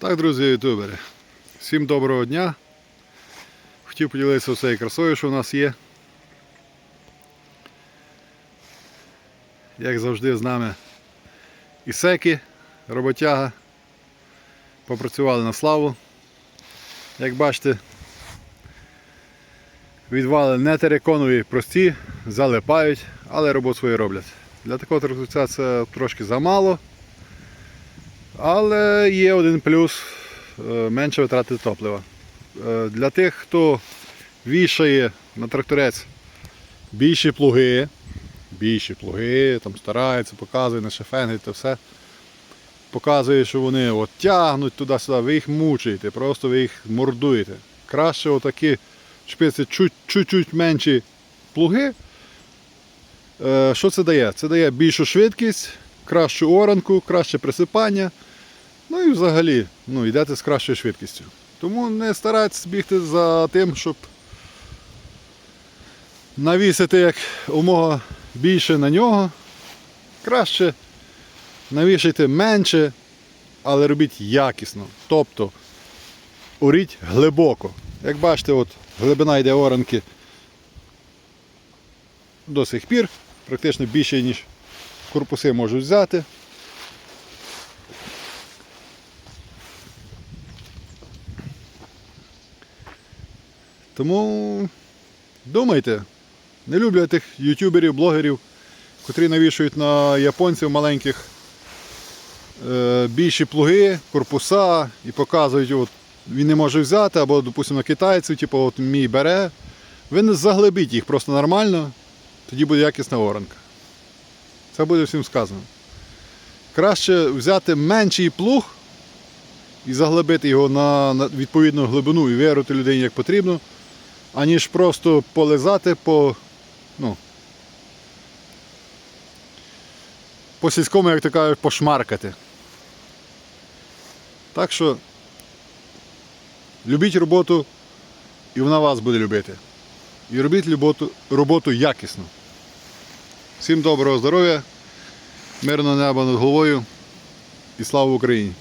Так, друзі, ютубери. Всім доброго дня. Хотів поділитися цією красою, що у нас є. Як завжди з нами Ісеки, роботяга. Попрацювали на славу. Як бачите, відвали не териконові, прості, залипають, але роботу свою роблять. Для такого трактора це трошки замало. Але є один плюс е, менше витрати топлива. Е, Для тих, хто вішає на тракторець більші плуги, більші плуги, там старається, показує на шефенги та все. Показує, що вони от тягнуть туди-сюди, ви їх мучаєте, просто ви їх мордуєте. Краще отакі шпиці чуть- чуть-чуть менші плуги. Е, Що це дає? Це дає більшу швидкість, кращу оранку, краще присипання. Ну і взагалі ну, йдете з кращою швидкістю. Тому не старайтесь бігти за тим, щоб навісити як умога більше на нього. Краще навішайте менше, але робіть якісно. Тобто оріть глибоко. Як бачите, от глибина йде оранки до сих пір, практично більше, ніж корпуси можуть взяти. Тому думайте, не люблю я тих ютуберів, блогерів, котрі навішують на японців маленьких е, більші плуги, корпуса і показують, от, він не може взяти, або, допустимо, на китайців, типу, от мій бере. Ви не заглибіть їх просто нормально, тоді буде якісна оранка. Це буде всім сказано. Краще взяти менший плуг і заглибити його на, відповідну глибину і вирути людині як потрібно, аніж просто полизати по, ну, по сільському, як то кажуть, пошмаркати. Так що любіть роботу, і вона вас буде любити. І робіть роботу, роботу якісно. Всім доброго здоров'я, мирного неба над головою і слава Україні!